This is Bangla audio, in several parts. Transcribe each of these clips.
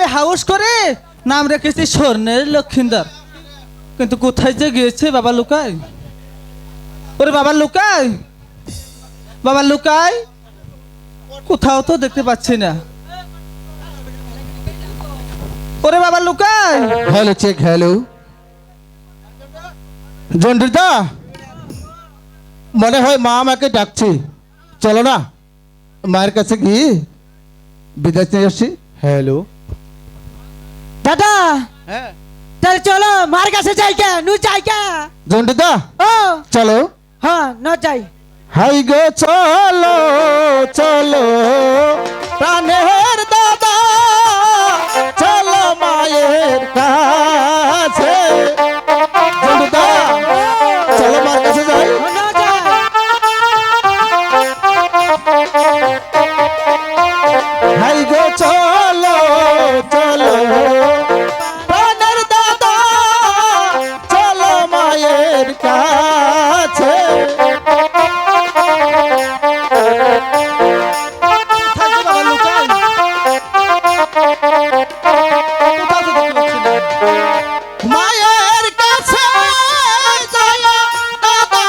আমি হাউস করে নাম রেখেছি স্বর্ণের লক্ষিন্দর। কিন্তু কোথায় যে গিয়েছে বাবা লুকাই? ওরে বাবা লুকাই! বাবা লুকাই! কোথাও তো দেখতে পাচ্ছি না। ওরে বাবা লুকাই! Hello check hello. জন্ডুদা! মনে হয় মা আমাকে ডাকছে। চলো না মায়ের কাছে গিয়ে বিদায় নিয়ে আসি। হ্যালো। দাদা তাহলে চলো মার কাছে যাই কে নু যাই কে জন্ডুদা ও। চলো। হ্যাঁ ন যাই। হাই গো চলো। কাছে কোথায় যে বাবা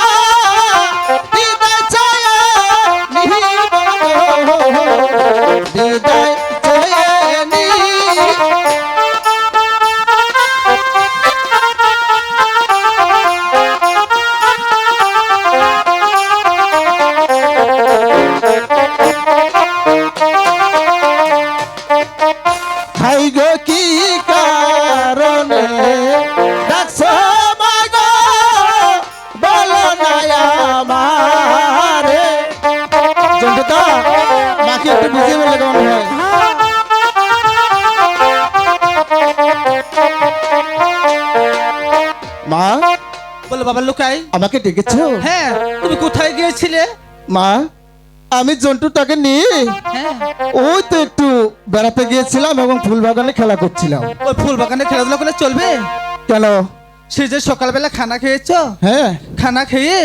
বলো বাবা লুকাই। আমাকে ডেকেছো? হ্যাঁ তুমি কোথায় গিয়েছিলে? মা আমি জন্টুটাকে নিয়ে হ্যাঁ। ওই তো একটু বেড়াতে গিয়েছিলাম এবং ফুল বাগানে খেলা করছিলাম। ওই ফুল বাগানে খেলাধুলা করলে চলবে? কেন? সে যে সকালবেলা খানা খেয়েছো হ্যাঁ। খানা খেয়ে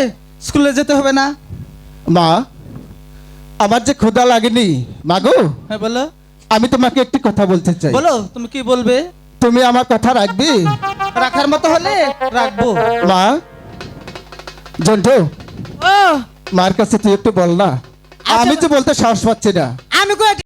স্কুলে যেতে হবে না? মা আমার যে ক্ষুধা লাগেনি মাগো হ্যাঁ বলো। আমি তোমাকে একটি কথা বলতে চাই। বলো তুমি কি বলবে? তুমি আমার কথা রাখবি? রাখার মতো হলে রাখব। মা? জন্টু ও। মার কাছে তুই একটু বল না। আমি তো বলতে সাহস পাচ্ছি না।